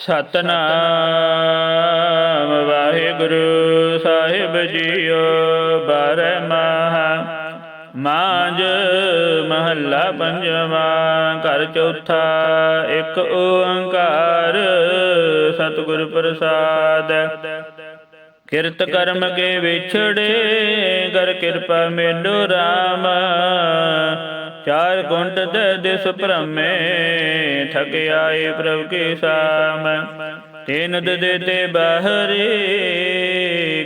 ਸਤਨਾਮ ਵਾਹਿਗੁਰੂ ਸਾਹਿਬ ਜੀਓ, ਬਾਰਹ ਮਾਹ। ਮਾਂਜ ਮਹੱਲਾ ਪੰਜਵਾਂ, ਘਰ ਚੌਥਾ, ਇੱਕ ਓੰਕਾਰ, ਸਤਿਗੁਰ ਪ੍ਰਸਾਦ। ਕਿਰਤ ਕਰਮ ਕੇ ਵਿਛੜੇ, ਕਰ ਕਿਰਪਾ ਮੇਲੋ RAM ਚਾਰ ਕੁੰਟ ਦੇ ਦਿਸ ਭ੍ਰਮੇ ਥਕ ਆਏ ਪ੍ਰਭ ਕੀ ਸਾਮ। ਤੈਨ ਦੇ ਤੇ ਬਾਹਰੇ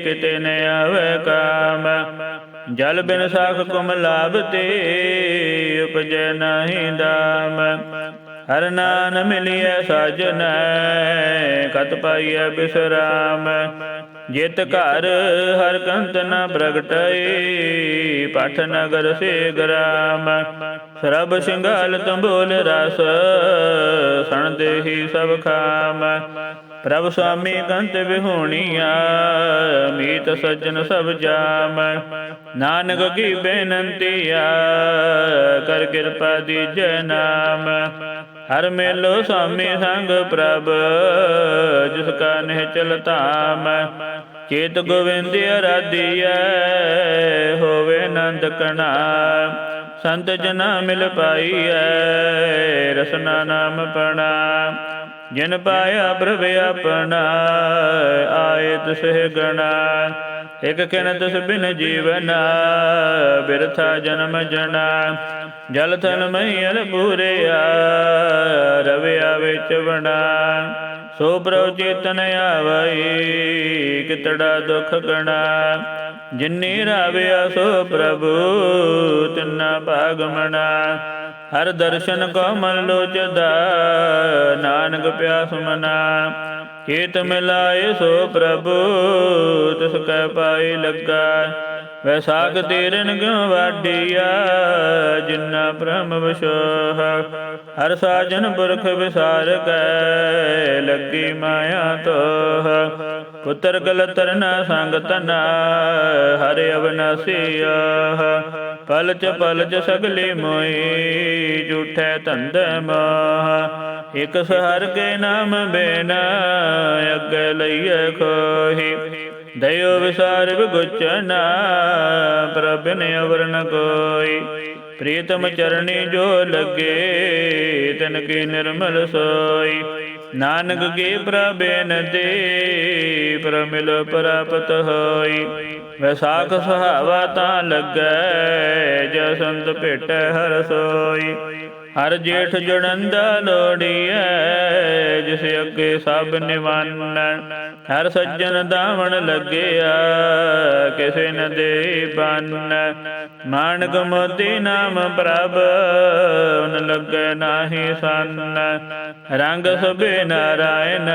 ਕਿਤੇ ਨ ਆਵੇ ਕਾਮ। ਜਲ ਬਿਨ ਸਾਖ ਕੁਮ ਲਾਭ ਤੇ ਉਪਜੈ ਨਾਹੀ ਦਾਮ। ਹਰ ਨਾਮ ਮਿਲਿਐ ਸਾਜਨ ਕਤ ਪਾਈਐ ਬਿਸਰਾਮ। ਜਿਤ ਘਰ ਹਰ ਕੰਤ ਨ ਪ੍ਰਗਟਈ ਪਠ ਨਗਰ ਸੇ ਗ੍ਰਾਮ। ਸਰਬ ਸਿੰਗਾਲ ਤੰਬੋਲ ਰਸ ਸਣ ਦੇਹੀ ਸਭ ਖਾਮ। ਪ੍ਰਭ ਸੁਆਮੀ ਗੰਤ ਵਿਹੋਣੀਆ, ਮੀਤ ਸੱਜਣ ਸਭ ਜਾਮ। ਨਾਨਕ ਕੀ ਬੇਨੰਤੀਆ, ਕਰ ਕਿਰਪਾ ਦੀਜੈ ਨਾਮ। ਹਰ ਮੇਲੋ ਸੁਆਮੀ ਸੰਗ ਪ੍ਰਭ, ਜਿਸ ਕਾ ਨਹਿ ਚਲਤਾਮ ਚੇਤ ਗੋਵਿੰਦ ਅਰਾਧੀਐ, ਹੋਵੇ ਨੰਦ ਕਣਾ। ਸੰਤ ਜਨਾ ਮਿਲ ਪਾਈਐ, ਰਸਨਾ ਨਾਮ ਪਣਾ। ਜਿਨ ਪਾਇਆ ਪ੍ਰਭ ਆਪਣਾ, ਆਏ ਤਿਸਹਿ ਗਣਾ। ਇਕ ਕਿਨ ਤਿਸ ਬਿਨ ਜੀਵਨ, ਬਿਰਥਾ ਜਨਮ ਜਨਾ। ਜਲ ਥਨ ਮਈਲ ਪੂਰਿਆ, ਰਵਿਆ ਵਿੱਚ ਬਣਾ ਸੋ ਪ੍ਰਭ ਚੇਤਨ ਆਵਈ, ਕਿਤੜਾ ਦੁਖ ਗਣਾ। ਜਿਨੀ ਰਾਵਿਆ ਸੋ ਪ੍ਰਭੂ, ਤਿੰਨਾ ਭਾਗ ਮਣਾ। ਹਰ ਦਰਸ਼ਨ ਕੋ ਮਨ ਲੋਚਦਾ, ਨਾਨਕ ਪਿਆਸ ਮਨਾ। ਚੇਤ ਮਿਲਾਏ ਸੋ ਪ੍ਰਭੂ ਤਿਸ ਕੈ ਪਾਈ ਲੱਗਾ। ਵੈਸਾਖ ਤੇਰਨ ਕਿਉ ਵਾਡੀਆ ਜਿਨਾ ਭ੍ਰਮ ਵਿਸ਼ੋਹ ਹਰ ਸਾਜਨ ਪੁਰਖ ਵਿਸਾਰ ਕੈ ਲੱਗੀ ਮਾਇਆ ਤੋਹ। ਪੁੱਤਰ ਗਲਤਰ ਨਾ ਸੰਗ ਤਨਾ ਹਰਿ ਅਵਨਾਸੀਆ ਪਲਚ ਪਲਚ ਸਗਲੀ ਮੋਈ ਝੂਠੇ ਧੰਦ ਮਾਹ। ਇਕ ਸਹਰ ਕੇ ਨਾਮ ਬੇਨਾ ਅੱਗੇ ਲਈਏ ਖੋਹੀ। ਦਇਓ ਵਿਸਾਰ ਵਿਗੁਚਨਾ, ਪ੍ਰਭ ਨੇ ਅਵਰ ਨ ਕੋਈ। ਪ੍ਰੀਤਮ ਚਰਣੀ ਜੋ ਲੱਗੇ, ਤਨ ਕੀ ਨਿਰਮਲ ਸੋਈ। ਨਾਨਕ ਕੀ ਪ੍ਰਬੇਨ ਦੇ ਪ੍ਰਮਿਲ ਪ੍ਰਾਪਤ ਹੋਈ। ਵੈਸਾਖ ਸੁਹਾਵਾ ਤਾਂ ਲੱਗੈ, ਜਸੰਤ ਭੇਟ ਹਰ ਸੋਈ। ਹਰ ਜੇਠ ਜੁੜੰਦਾ ਲੋੜੀਐ, ਜਿਸ ਅੱਗੇ ਸਭ ਨਿਵਾਨਣ ਹਰ ਸੱਜਣ ਦਾਵਣ ਲੱਗਿਆ, ਕਿਸੇ ਨ ਦੇ ਬੰਨ ਮਾਨਕ ਮੋਤੀ ਨਾਮ ਪ੍ਰਭ, ਉਨ ਲੱਗੈ ਨਾਹੀ ਸੰਨ। ਰੰਗ ਸਭੇ ਨਾਰਾਇਣ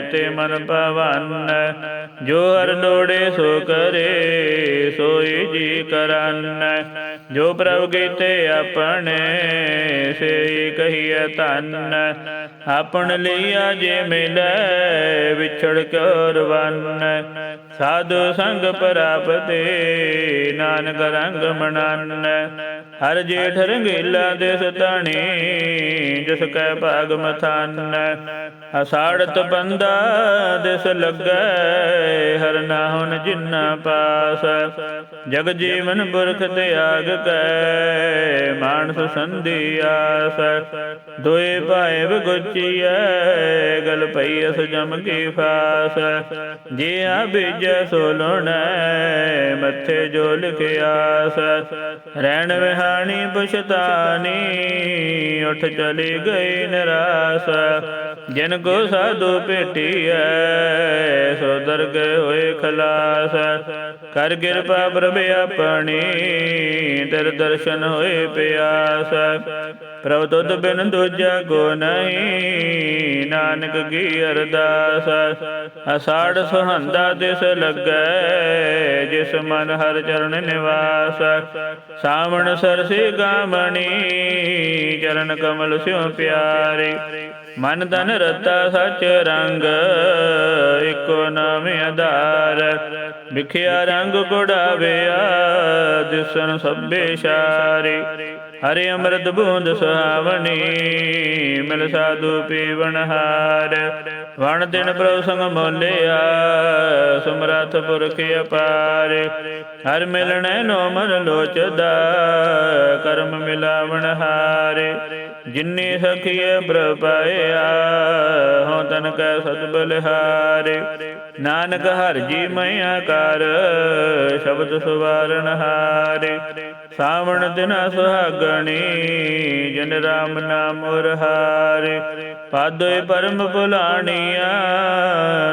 ਜੇਤੇ ਮਨ ਪਵਨ ਜੋ ਹਰ ਲੋੜੇ ਸੋ ਕਰੇ, ਸੋਈ ਜੀ ਕਰਨ। ਜੋ ਪ੍ਰਭ ਕੀਤੇ ਆਪਣੇ ਸੇ ਕਹੀਏ ਧੰਨ। ਆਪਣ ਲਿਆ ਜੇ ਮਿਲੈ, ਵਿਛੜ ਕਰ ਸਾਧੂ ਸੰਗ ਪ੍ਰਾਪਤੇ, ਨਾਨਕ ਰੰਗ ਮਨਨ। ਹਰ ਜੇਠ ਰੰਗੀਲਾ ਦਿਸ ਤਾਣੀ ਜਿਸ ਕੈ ਭਾਗ ਮਥਾਨ। ਅਸਾੜਤ ਬੰਦਾ ਦਿਸ ਲੱਗੈ, ਹਰ ਨਾ ਹੁਣ ਜਿਨਾ ਪਾਸ। ਜਗ ਜੀਵਨ ਪੁਰਖ ਤਿਆਗ ਕੈ, ਮਾਨਸ ਸੰਧੀ ਆਸ। ਦੋਏ ਭਾਏ ਬਗੁਚੀਐ ਗਲ ਪਈ ਅਸ ਜਮ ਕੀ ਫਾਸ। ਜੇ ਆ ਬੀਜੈ ਸੋ ਲੋਣੈ ਮੱਥੇ ਜੋ ਲਿਖਿਆਸ ਰਹਿਣ ਵਿਹਾਣੀ, ਪੁਛਤਾਨੀ, ਉਠ ਚਲੀ ਗਈ ਨਿਰਾਸ। ਜਿਨ ਕੋ ਸਾਧੂ ਭੇਟੀਐ, ਸੋ ਦਰਗਹਿ ਹੋਏ ਖਲਾਸ। ਕਰ ਕਿਰਪਾ ਪ੍ਰਭ ਆਪਣੀ ਦਰ ਦਰਸ਼ਨ ਹੋਏ ਪਿਆਸ। ਪ੍ਰਭ ਤੁਧ ਬਿਨ ਦੂਜਾ ਕੋ ਨਹੀਂ ਨਾਨਕ ਕੀ ਅਰਦਾਸ? ਅਸਾੜ ਸੁਹੰਦਾ ਦਿਸ ਲੱਗੈ, ਜਿਸ ਮਨ ਹਰ ਚਰਨ ਨਿਵਾਸ। ਸਾਵਣ ਸਰਸੀ ਗਾਮਣੀ ਚਰਨ ਕਮਲ ਸਿਉ ਪਿਆਰੇ। ਮਨ ਤਨ ਰਤਾ ਸਚ ਰੰਗ, ਇਕੋ ਨਾਮ ਆਧਾਰ। ਵਿਖਿਆ ਰੰਗ ਗੁੜਾਵਿਆ ਦਿਸਨ ਸਭੇ ਸ਼ਾਰੇ ਹਰੇ ਅੰਮ੍ਰਿਤ ਬੂੰਦ ਸੁਹਾਵਣੀ, ਮਿਲ ਸਾਧੂ ਪੀਵਨ ਵਣ ਦਿਨ ਪ੍ਰਭ ਸੰਗ ਮੋਲਿਆ, ਸਮਰਥ ਪੁਰਖ ਅਪਾਰ। ਹਰ ਮਿਲਣੈ ਨੋ ਮਨ ਲੋਚਦਾ, ਕਰਮ ਮਿਲਾਵਣ ਹਾਰੇ। ਜਿਨੀ ਸਖੀਏ ਪ੍ਰਭ ਪਾਇਆ ਤਨ ਕੈ ਸਤ ਬਲਿਹਾਰੇ ਨਾਨਕ ਹਰ ਜੀ ਮੈਂ ਆਕਾਰ ਸ਼ਬਦ ਸੁਵਾਰਨ ਹਾਰੇ। ਸਾਵਣ ਦਿਨ ਸੁਹਾਗਣੀ, ਜਨ ਰਾਮ ਨਾਮ ਰਹਾਰੇ ਪਾਦੋਏ ਪਰਮ ਭੁਲਾਣੀਆਂ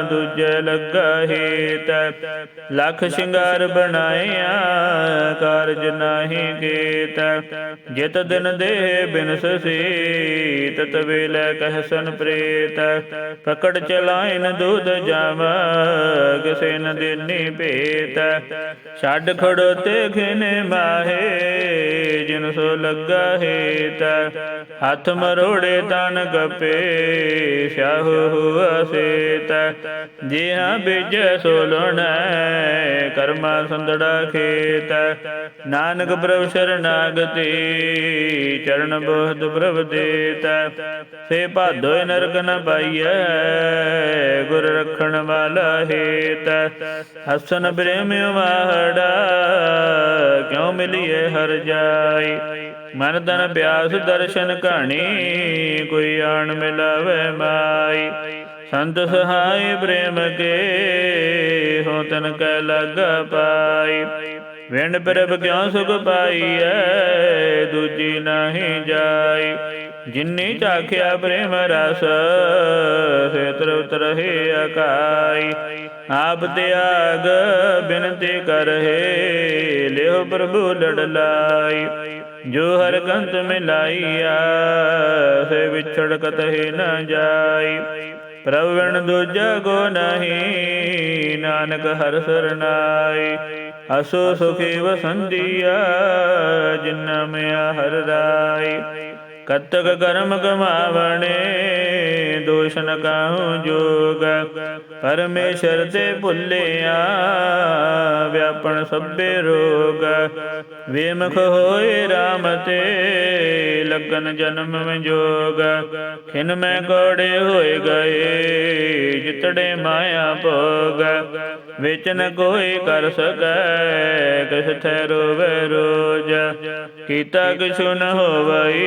ਦੂਜੇ ਲੱਗਾ ਹੇਤ। ਲੱਖ ਸ਼ਿੰਗਾਰ ਬਣਾਇਆ, ਕਾਰਜ ਨਾਹੀ ਕੀਤ ਜਿਤ ਦਿਨ ਦੇਹ ਬਿਨਸ ਸੀ ਤਤ ਵੇਲੇ ਕਹਿਸਨ ਪ੍ਰੇਤ। ਪਕੜ ਚਲਾਇਨ ਦੁਧ ਜਾਵ, ਕਿਸੇ ਨ ਦੇਨੀ ਭੇਤ। ਛੱਡ ਖੜੋ ਤੇ ਖਿਨੇ ਮਾਹੇ, ਜਿਨ ਸੋ ਲੱਗਾ ਹੇਤ। ਹੱਥ ਮਰੋੜੇ ਤਨ ਗਪੇ ਸਿਆਹੂ ਹੁਆ ਸੇਤ। ਜੀ ਹਾਂ ਬੀਜੈ ਸੋ ਕਰਮਾ ਸੰਦੜਾ ਖੇਤ। ਨਾਨਕ ਪ੍ਰਭ ਸ਼ਰਨਾਗਤੀ, ਚਰਨ ਬੋਧ ਪ੍ਰਭ ਦੇਤ ਸੇ ਭਾਦੋਇ ਨਰਕ ਨ ਪਾਈਐ, ਗੁਰ ਰਖਣ ਵਾਲਾ ਹੇਤ। ਹਸਨ ਪ੍ਰੇਮ ਵਾਹੜਾ ਕਿਉ ਮਿਲੀਏ ਹਰ ਜਾਈ? ਮਨ ਤਨ ਪਿਆਸ ਦਰਸ਼ਨ ਕਹਾਣੀ ਕੋਈ ਆਣ ਮਿਲਾਵੇ ਮਾਈ। ਸੰਤ ਸਹਾਈ ਪ੍ਰੇਮ ਕੇ, ਹੋ ਤਨ ਕੈ ਲਗਾ ਪਾਈ। ਵਿਣ ਪ੍ਰਭ ਕਿਉ ਸੁਖ ਪਾਈਐ? ਦੂਜੀ ਨਹੀਂ ਜਾਈ। ਜਿਨੀ ਚਾਖਿਆ ਪ੍ਰੇਮ ਰਸ, ਸੇ ਤ੍ਰਿਪਤ ਰਹੇ ਅਕਾਈ। ਆਪ ਤਿਆਗ ਬਿਨਤੀ ਕਰਹਿ, ਲਿਓ ਪ੍ਰਭੂ ਲੜ ਲਾਈ ਜੋ ਹਰ ਕੰਤ ਮਿਲਾਈਆ, ਸੇ ਵਿਛੜ ਕਤਹਿ ਨ ਜਾਈ। ਪ੍ਰਵਣ ਦੂਜਾ ਕੋ ਨਹੀਂ, ਨਾਨਕ ਹਰ ਸਰਨਾਈ ਅਸੋ ਸੁਖੀ ਵਸੰਦੀਆ ਜਿਨ ਮਿਆ ਹਰ ਰਾਈ। ਕਤਕ ਕਰਮ ਕਮਾਵਣੇ ਦੋਸ਼ ਨ ਕਾਹੂ ਜੋਗ। ਪਰਮੇਸ਼ਰ ਤੇ ਭੁੱਲਿਆ ਵਿਆਪਣ ਸਭੇ ਰੋਗ। ਵਿਮਖ ਹੋਏ RAM ਤੇ ਲਗਨ ਜਨਮ ਵਿਜੋਗ। ਖਿਨ ਮੈਂ ਕੋੜੇ ਹੋਏ ਗਏ, ਜਿਤੜੇ ਮਾਇਆ ਭੋਗ। ਵਿੱਚ ਨ ਕੋਈ ਕਰ ਸਕੈ, ਕਿਸ ਥੈ ਰੋਵੇ ਰੋਜ। ਕੀਤਾ ਕਿਛੁ ਨ ਹੋਵਈ,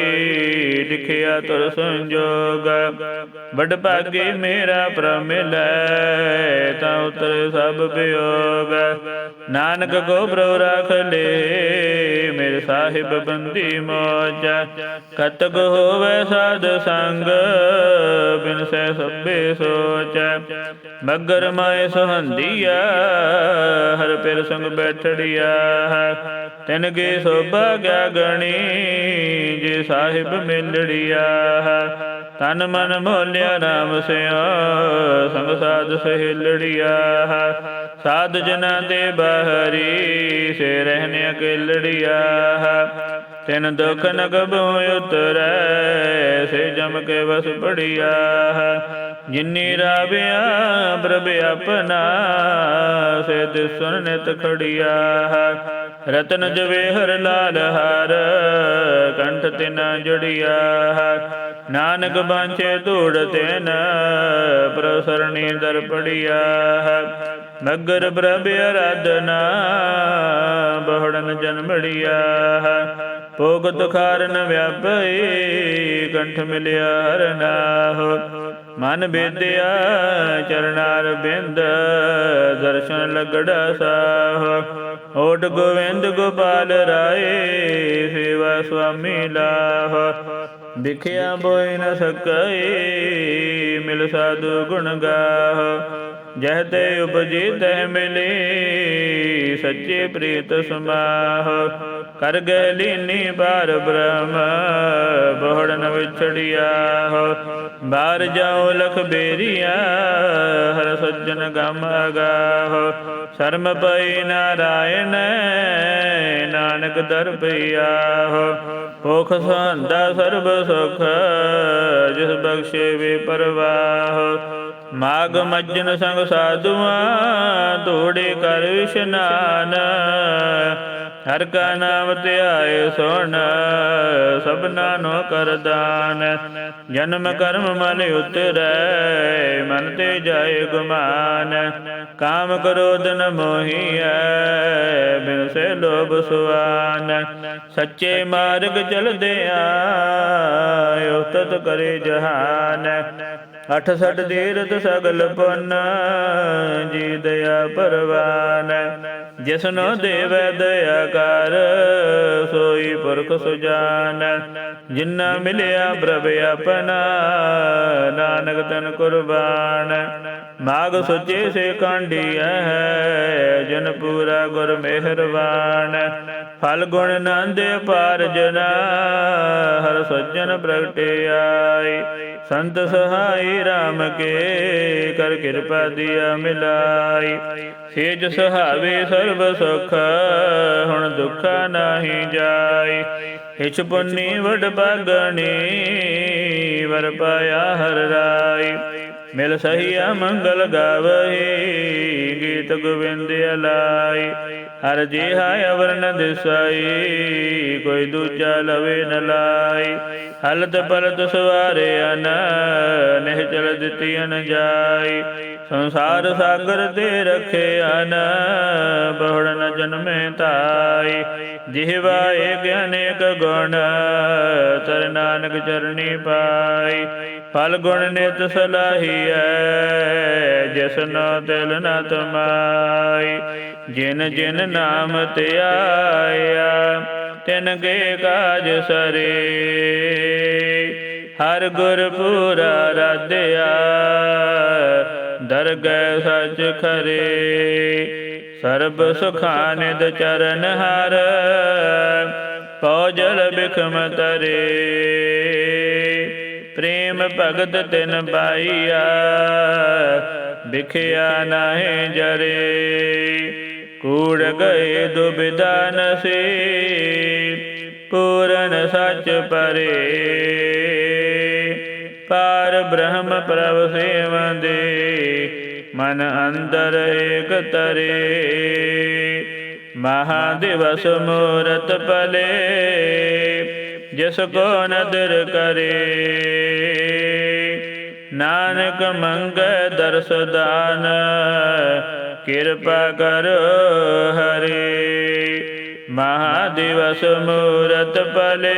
ਲਿਖਿਆ ਤੁਰ ਸੰਜੋਗ। ਵੱਡ ਭਾਗੇ ਮੇਰਾ ਪ੍ਰਮਿਲੈ ਤਾਂ ਉਤਰ ਸਭ ਬਿਯੋਗ। ਨਾਨਕ ਕੋ ਪ੍ਰਭ ਰਖ ਲੇ, ਮੇਰੇ ਸਾਹਿਬ ਬੰਦੀ ਮੋਜ। ਕਤਕ ਹੋਵੇ ਸਾਧ ਸੰਗ, ਬਿਨ ਸੈ ਸਭੇ ਸੋਚ। ਮਗਰ ਮਾਇ ਸੁਹੰਦੀਆ ਹਰ ਪਿਰ ਸੰਗ ਬੈਠੜਿਆ ਤਿਨ ਕੇ ਸੋਭਾ ਗਿਆ ਗਣੀ, ਜੇ ਸਾਹਿਬ ਮਿਲੜੀਆ ਤਨ ਮਨ ਮੋਲਿਆ ਰਾਮ ਸਿਆ ਸੰਗ ਸਾਧ ਸਹਿਲੜਿਆ ਸਾਧ ਜਨਾਂ ਦੇ ਬਾਹਰੀ ਸੇ ਰਹਿਨੇ ਅਕੇਲੜਿਆ ਤਿਨ ਦੁਖ ਨ ਕਬੂ ਉਤਰੈ, ਸੇ ਜਮ ਕੇ ਵਸ ਪੜਿਆ ਜਿਨੀ ਰਾਵਿਆ ਪ੍ਰਭ ਆਪਣਾ, ਸੇ ਦਿਸਨ ਨਿਤ ਖੜਿਆ ਰਤਨ ਜਵੇ ਹਰ ਲਾਲ ਹਾਰ, ਕੰਠ ਤਿਨ ਜੁੜਿਆ ਨਾਨਕ ਬਾਂਚੇ ਧੂੜ ਤਿਨ, ਪ੍ਰਸਰਣੀ ਦਰ ਪੜਿਆ ਨਗਰ ਪ੍ਰਭ ਅਰਾਧਨਾ, ਬਹੁੜਨ ਜਨਮੜਿਆ ਭੋਗਤ ਖਾਰਨ ਵਿਆਪਈ, ਕੰਠ ਮਿਲਿਆ ਹਰ ਨਾਹ ਮਨ ਬੇਦਿਆ ਚਰਨਾਰ ਬਿੰਦ, ਦਰਸ਼ਨ ਲਗੜਾ ਸਾਹ। ਓਟ ਗੋਵਿੰਦ ਗੋਪਾਲ ਰਾਏ, ਸੇਵਾ ਸੁਆਮੀ ਲਾਹ। ਦਿਖਿਆ ਬੋਇ ਨ ਸਕਈ, ਮਿਲ ਸਾਧੂ ਗੁਣ ਗਾਹ। ਜਹ ਤੇ ਉਪਜੀ ਤਹ ਮਿਲੀ, ਸੱਚੇ ਪ੍ਰੀਤ ਸਮਾਹ ਕਰ ਗਏ ਲੀਨੀ ਬਾਰ ਬ੍ਰਹਮ, ਬਹੁੜਨ ਵਿਛੜਿਆ। ਬਾਹਰ ਜਾਓ ਲਖ ਬੇਰੀਆ, ਹਰ ਸੱਜਣ ਗਮ ਅਗਾਹ। ਸ਼ਰਮ ਪਈ ਨਾਰਾਇਣ, ਨਾਨਕ ਦਰ ਪਈਆ ਭੁਖ ਸੰਦਾ ਸਰਬ ਸੁਖ, ਜਿਸ ਬਖਸ਼ੇ ਵੇ ਪਰਵਾਹ। ਮਾਗ ਮੱਜਨ ਸੰਗ ਸਾਧੂਆਂ ਧੋੜੇ ਕਰ ਵਿਸ਼ਨਾਨ ਹਰ ਕਾ ਨਾਮ ਨਾਮ ਧਿਆਏ ਸੁਣ, ਸਭਨਾ ਨੋ ਕਰਦਾਨ ਜਨਮ ਕਰਮ ਮਨ ਉਤਰੈ, ਮਨ ਤੇ ਜਾਏ ਗੁਮਾਨ। ਕਾਮ ਕ੍ਰੋਧ ਨ ਮੋਹੀਐ, ਬਿਨ ਸੇ ਲੋਭ ਸੁਆਨ। ਸੱਚੇ ਮਾਰਗ ਚਲਦੇ ਆਇਓ ਤਤ ਕਰੇ ਜਹਾਨ। ਅਠ ਸੱਠ ਤੀਰਥ ਸਗਲ ਪੁੰਨ ਜੀ ਦਇਆ ਪਰਵਾਨ। ਜਿਸਨੋ ਦੇਵੈ ਦਇਆ ਕਰ, ਸੋਈ ਪੁਰਖ ਸੁਜਾਨ। ਜਿਨ੍ਹਾਂ ਮਿਲਿਆ ਪ੍ਰਭ ਆਪਣਾ, ਨਾਨਕ ਤਨ ਕੁਰਬਾਨ। ਮਾਗ ਸੁਚੇ ਸੇ ਕਾਂਡੀਐ ਹੈ, ਜਨ ਪੂਰਾ ਗੁਰ ਮਿਹਰਬਾਨ। ਫਲ ਗੁਣ ਨੰਦ ਅਪਾਰ ਜਨਾ ਹਰ ਸੱਜਣ ਪ੍ਰਗਟੇ ਆਈ। ਸੰਤ ਸਹਾਈ RAM ਕੇ, ਕਰ ਕਿਰਪਾ ਦਿਆ ਮਿਲਾਈ। ਸੇਜ ਸੁਹਾਵੇ ਸਰਬ ਸੁਖ, ਹੁਣ ਦੁੱਖਾ ਨਾਹੀ ਜਾਈ। ਹਿਚ ਪੁੰਨੀ ਵਡ ਬਾਗਣੀ, ਵਰ ਪਾਇਆ ਹਰ ਰਾਈ। ਮਿਲ ਸਹੀਆ ਮੰਗਲ ਗਾਵਹੀ, ਗੀਤ ਗੋਬਿੰਦ ਅਲਾਈ। ਹਰ ਜਿਹਾ ਅਵਰਨ ਦਿਸਾਈ, ਕੋਈ ਦੂਜਾ ਲਵੇ ਨ ਲਾਈ। ਹਲਤ ਪਲਤ ਸਵਾਰਿਆ ਨ ਨਿਹ ਚਲ ਦਿੱਤੀ ਅਨ ਜਾਈ ਸੰਸਾਰ ਸਾਗਰ ਤੇ ਰਖਿਆ ਨ ਬਹੁੜ ਨ ਜਨਮੇ ਤਾਈ। ਜਿਹਵਾ ਏਕ ਅਨੇਕ ਗੁਣ ਤਰ ਨਾਨਕ ਚਰਣੀ ਪਾਈ। ਫਲ ਗੁਣ ਨਿਤ ਸਲਾਹੀਐ ਜਿਸਨੋ ਦਿਲ ਨ ਤਮਾਈ। ਜਿਨ ਜਿਨ ਨਾਮ ਧਿਆਇਆ ਤਿਨ ਕੇ ਕਾਜ ਸਰੇ। ਹਰ ਗੁਰ ਪੂਰਾ ਰਾਧਿਆ ਦਰਗਹਿ ਸਚ ਖਰੇ। ਸਰਬ ਸੁਖਾਨਿਦ ਚਰਨ ਹਰ, ਪਉਜਲ ਬਿਖਮ ਤਰੇ। ਪ੍ਰੇਮ ਭਗਤ ਤਿਨ ਪਾਈਆ ਵਿਖਿਆ ਨਾਹੀ ਜਰੇ। ਕੂੜ ਗਏ ਦੁਬਿਧਾ ਨਸੇ ਪੂਰਨ ਸੱਚ ਪਰੇ। ਪਾਰ ਬ੍ਰਹਮ ਪ੍ਰਭ ਸੇਵੰਦੇ, ਮਨ ਅੰਦਰ ਏਕ ਤਰੇ। ਮਹਾਦਿਵਸ ਮੂਰਤ ਪਲੇ ਜਿਸ ਕੋ ਨਦਰ ਕਰੇ। ਨਾਨਕ ਮੰਗੈ ਦਰਸ ਦਾਨ, ਕਿਰਪਾ ਕਰੋ ਹਰੇ। ਮਹਾਦਿਵਸ ਮੂਰਤ ਪਲੇ